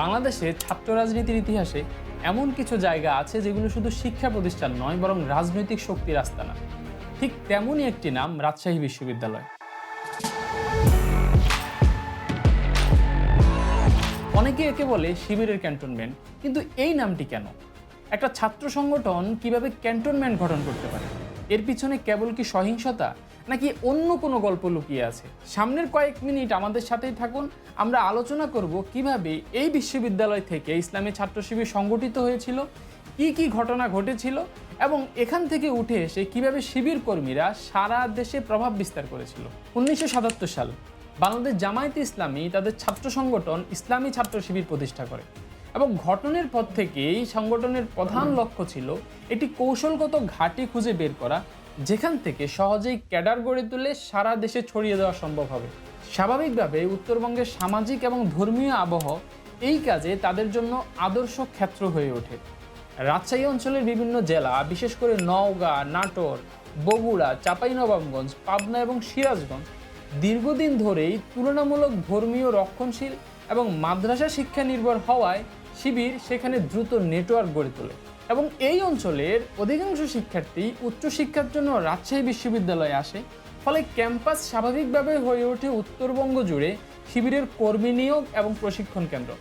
বাংলাদেশে ছাত্র রাজনীতির ইতিহাসে এমন কিছু জায়গা আছে যেগুলো শুধু শিক্ষা প্রতিষ্ঠান নয়, বরং রাজনৈতিক শক্তির আস্তানা। ঠিক তেমনই একটি নাম, রাজশাহী বিশ্ববিদ্যালয়। অনেকে একে বলে শিবিরের ক্যান্টনমেন্ট, কিন্তু এই নামটি কেন? একটা ছাত্র সংগঠন কীভাবে ক্যান্টনমেন্ট গঠন করতে পারে? এর পিছনে কেবল কি সহিংসতা? নাকি অন্য কোনো গল্প লুকিয়ে আছে? সামনের কয়েক মিনিট আমাদের সাথেই থাকুন। আমরা আলোচনা করব কীভাবে এই বিশ্ববিদ্যালয় থেকে ইসলামী ছাত্র শিবির সংগঠিত হয়েছিল, কি কি ঘটনা ঘটেছিল এবং এখান থেকে উঠে এসে কীভাবে শিবির কর্মীরা সারা দেশে প্রভাব বিস্তার করেছিল। উনিশশো সাতাত্তর সাল, বাংলাদেশ জামায়াতে ইসলামী তাদের ছাত্র সংগঠন ইসলামী ছাত্র শিবির প্রতিষ্ঠা করে এবং ঘটনের পর থেকে এই সংগঠনের প্রধান লক্ষ্য ছিল এটি কৌশলগত ঘাঁটি খুঁজে বের করা যেখান থেকে সহজেই ক্যাডার গড়ে তুলে সারা দেশে ছড়িয়ে দেওয়া সম্ভব হবে। স্বাভাবিকভাবে উত্তরবঙ্গের সামাজিক এবং ধর্মীয় আবহ এই কাজে তাদের জন্য আদর্শ ক্ষেত্র হয়ে ওঠে। রাজশাহী অঞ্চলের বিভিন্ন জেলা, বিশেষ করে নওগাঁ, নাটোর, বগুড়া, চাঁপাইনবাবগঞ্জ, পাবনা এবং সিরাজগঞ্জ, দীর্ঘদিন ধরেই তুলনামূলক ধর্মীয় রক্ষণশীল এবং মাদ্রাসা শিক্ষা নির্ভর হওয়ায় শিবির সেখানে দ্রুত নেটওয়ার্ক গড়ে তোলে। এবং এই অঞ্চলের অধিকাংশ শিক্ষার্থী উচ্চশিক্ষার জন্য রাজশাহী বিশ্ববিদ্যালয়ে আসে। ফলে ক্যাম্পাস স্বাভাবিকভাবে হয়ে ওঠে উত্তরবঙ্গ জুড়ে শিবিরের কর্মী নিয়োগ এবং প্রশিক্ষণ কেন্দ্র।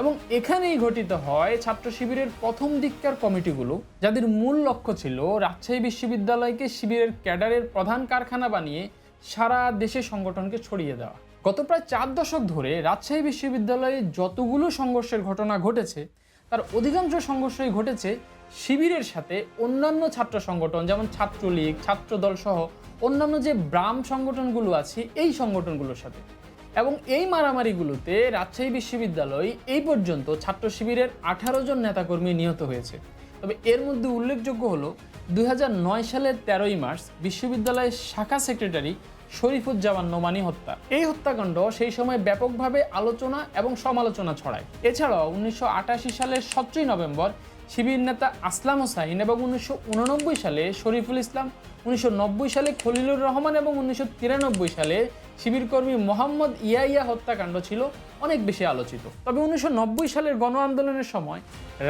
এবং এখানেই ঘটিত হয় ছাত্র শিবিরের প্রথম দিককার কমিটিগুলো, যাদের মূল লক্ষ্য ছিল রাজশাহী বিশ্ববিদ্যালয়কে শিবিরের ক্যাডারের প্রধান কারখানা বানিয়ে সারা দেশে সংগঠনকে ছড়িয়ে দেওয়া। গত প্রায় চার দশক ধরে রাজশাহী বিশ্ববিদ্যালয়ে যতগুলো সংঘর্ষের ঘটনা ঘটেছে তার অধিকাংশ সংঘর্ষই ঘটেছে শিবিরের সাথে অন্যান্য ছাত্র সংগঠন, যেমন ছাত্রলীগ, ছাত্রদল সহ অন্যান্য যে ব্রাম সংগঠনগুলো আছে, এই সংগঠনগুলোর সাথে। এবং এই মারামারিগুলোতে রাজশাহী বিশ্ববিদ্যালয় এই পর্যন্ত ছাত্র শিবিরের আঠারো জন নেতাকর্মী নিহত হয়েছে। তবে এর মধ্যে উল্লেখযোগ্য হলো, দুই হাজার নয় সালের তেরোই মার্চ বিশ্ববিদ্যালয়ের শাখা সেক্রেটারি শরীফুজ্জামান নোমানি হত্যা। এই হত্যাকাণ্ড সেই সময় ব্যাপকভাবে আলোচনা এবং সমালোচনা ছড়ায়। এছাড়াও উনিশশো আটাশি সালের সতেরোই নভেম্বর শিবির নেতা আসলাম হোসাইন এবং উনিশশো সালে শরীফুল ইসলাম উনিশশো নব্বই সালে খলিলুর রহমান এবং উনিশশো তিরানব্বই সালে শিবির কর্মী মোহাম্মদ ইয়াইয়া হত্যাকাণ্ড ছিল অনেক বেশি আলোচিত। তবে উনিশশো নব্বই সালের গণ আন্দোলনের সময়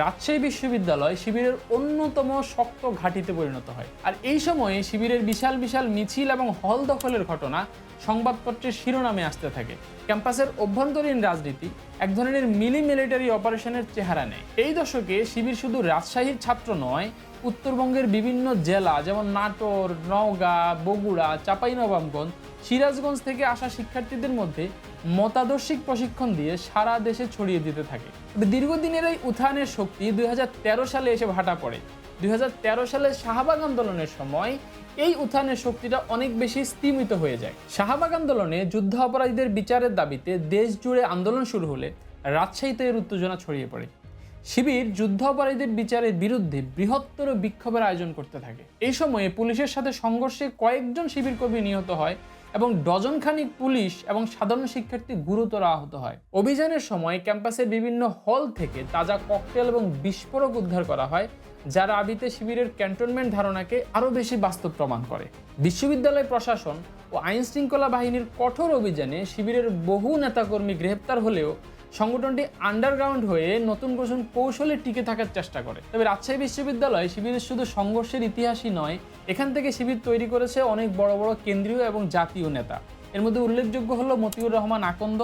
রাজশাহী বিশ্ববিদ্যালয় শিবিরের অন্যতম শক্ত ঘাঁটিতে পরিণত হয়। আর এই সময়ে শিবিরের বিশাল বিশাল মিছিল এবং হল দখলের ঘটনা সংবাদপত্রের শিরোনামে আসতে থাকে। ক্যাম্পাসের অভ্যন্তরীণ রাজনীতি এক ধরনের মিলি মিলিটারি অপারেশনের চেহারা নেয়। এই দশকে শিবির শুধু রাজশাহীর ছাত্র নয় উত্তরবঙ্গের বিভিন্ন জেলা, যেমন নাটোর, নওগাঁ, বগুড়া, চাঁপাইনবাবগঞ্জ, সিরাজগঞ্জ থেকে আসা শিক্ষার্থীদের মধ্যে মতাদর্শিক প্রশিক্ষণ দিয়ে সারা দেশে ছড়িয়ে দিতে থাকে। দীর্ঘদিনের এই উত্থানের শক্তি দুই হাজার তেরো সালে এসে ভাটা পড়ে। দুই হাজার তেরো সালে শাহবাগ আন্দোলনের সময় এই উত্থানের শক্তিটা অনেক বেশি স্তিমিত হয়ে যায়। শাহবাগ আন্দোলনে যুদ্ধ অপরাধীদের বিচারের দাবিতে দেশ জুড়ে আন্দোলন শুরু হলে রাজশাহীতে এর উত্তেজনা ছড়িয়ে পড়ে। শিবির যুদ্ধ অপরাধীদের বিচারের বিরুদ্ধে বৃহত্তর বিক্ষোভের আয়োজন করতে থাকে। এই সময়ে পুলিশের সাথে সংঘর্ষে কয়েকজন শিবির কর্মী নিহত হয় এবং ডজনখানিক পুলিশ এবং সাধারণ শিক্ষার্থী গুরুতর আহত হয়। অভিযানের সময় ক্যাম্পাসের বিভিন্ন হল থেকে তাজা ককটেল এবং বিস্ফোরক উদ্ধার করা হয়, যারা আবিতে শিবিরের ক্যান্টনমেন্ট ধারণাকে আরও বেশি বাস্তব প্রমাণ করে। বিশ্ববিদ্যালয় প্রশাসন ও আইন শৃঙ্খলা বাহিনীর কঠোর অভিযানে শিবিরের বহু নেতাকর্মী গ্রেপ্তার হলেও সংগঠনটি আন্ডারগ্রাউন্ড হয়ে নতুন নতুন কৌশলে টিকে থাকার চেষ্টা করে। তবে রাজশাহী বিশ্ববিদ্যালয় শিবিরের শুধু সংঘর্ষের ইতিহাসই নয়, এখান থেকে শিবির তৈরি করেছে অনেক বড় বড় কেন্দ্রীয় এবং জাতীয় নেতা। এর মধ্যে উল্লেখযোগ্য হলো মতিউর রহমান আকন্দ,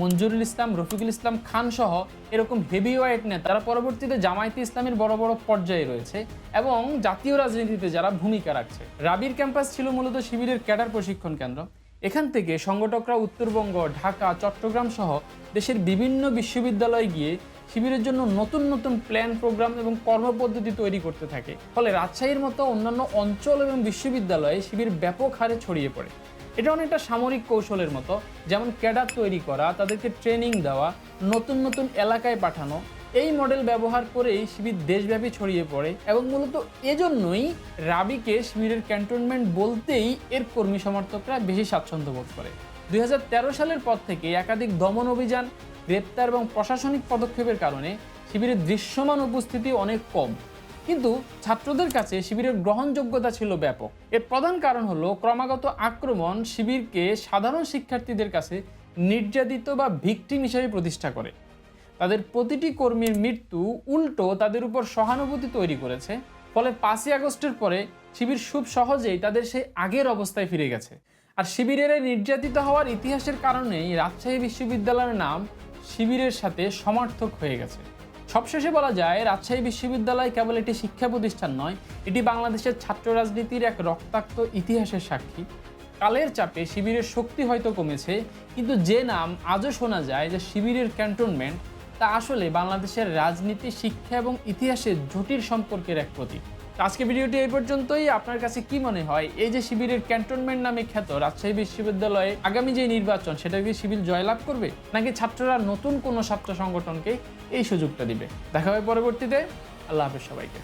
মঞ্জুরুল ইসলাম, রফিকুল ইসলাম খান সহ এরকম হেভি ওয়েট নেতা তারা পরবর্তীতে জামায়াতে ইসলামের বড় বড় পর্যায়ে রয়েছে এবং জাতীয় রাজনীতিতে যারা ভূমিকা রাখছে। রাবির ক্যাম্পাস ছিল মূলত শিবিরের ক্যাডার প্রশিক্ষণ কেন্দ্র। এখান থেকে সংগঠকরা উত্তরবঙ্গ, ঢাকা, চট্টগ্রাম সহ দেশের বিভিন্ন বিশ্ববিদ্যালয়ে গিয়ে শিবিরের জন্য নতুন নতুন প্ল্যান, প্রোগ্রাম এবং কর্মপদ্ধতি তৈরি করতে থাকে। ফলে রাজশাহীর মতো অন্যান্য অঞ্চল এবং বিশ্ববিদ্যালয়ে শিবির ব্যাপক হারে ছড়িয়ে পড়ে। এটা অনেকটা সামরিক কৌশলের মতো, যেমন ক্যাডার তৈরি করা, তাদেরকে ট্রেনিং দেওয়া, নতুন নতুন এলাকায় পাঠানো এই মডেল ব্যবহার করেই শিবির দেশব্যাপী ছড়িয়ে পড়ে এবং মূলত এজন্যই রাবিকে শিবিরের ক্যান্টনমেন্ট বলতেই এর কর্মী সমর্থকরা বেশি স্বাচ্ছন্দ্য বোধ করে। দুই হাজার তেরো সালের পর থেকে একাধিক দমন অভিযান, গ্রেপ্তার এবং প্রশাসনিক পদক্ষেপের কারণে শিবিরের দৃশ্যমান উপস্থিতি অনেক কম। কিন্তু ছাত্রদের কাছে শিবিরের গ্রহণযোগ্যতা ছিল ব্যাপক। এর প্রধান কারণ হলো ক্রমাগত আক্রমণ শিবিরকে সাধারণ শিক্ষার্থীদের কাছে নির্যাতিত বা ভিকটিম হিসেবে প্রতিষ্ঠা করে। তাদের প্রতিটি কর্মীর মৃত্যু উল্টো তাদের উপর সহানুভূতি তৈরি করেছে, ফলে পাঁচই আগস্টের পরে শিবির খুব সহজেই তাদের সেই আগের অবস্থায় ফিরে গেছে। আর শিবিরের নির্যাতিত হওয়ার ইতিহাসের কারণেই রাজশাহী বিশ্ববিদ্যালয়ের নাম শিবিরের সাথে সমার্থক হয়ে গেছে। সবশেষে বলা যায়, রাজশাহী বিশ্ববিদ্যালয় কেবল একটি শিক্ষা প্রতিষ্ঠান নয়, এটি বাংলাদেশের ছাত্র রাজনীতির এক রক্তাক্ত ইতিহাসের সাক্ষী। কালের চাপে শিবিরের শক্তি হয়তো কমেছে, কিন্তু যে নাম আজও শোনা যায় যে শিবিরের ক্যান্টনমেন্ট তা আসলে বাংলাদেশের রাজনীতি, শিক্ষা এবং ইতিহাসের জটিল সম্পর্কের এক প্রতীক। আজকে ভিডিওটি এই পর্যন্তই। আপনার কাছে কি মনে হয়? এই যে শিবিরের ক্যান্টনমেন্ট নামে খ্যাত রাজশাহী বিশ্ববিদ্যালয়ে আগামী যে নির্বাচন, সেটা কি শিবির জয়লাভ করবে? নাকি ছাত্ররা নতুন কোনো ছাত্র সংগঠনকে এই সুযোগটা দিবে? দেখা হবে পরবর্তীতে। আল্লাহ হাফেজ সবাইকে।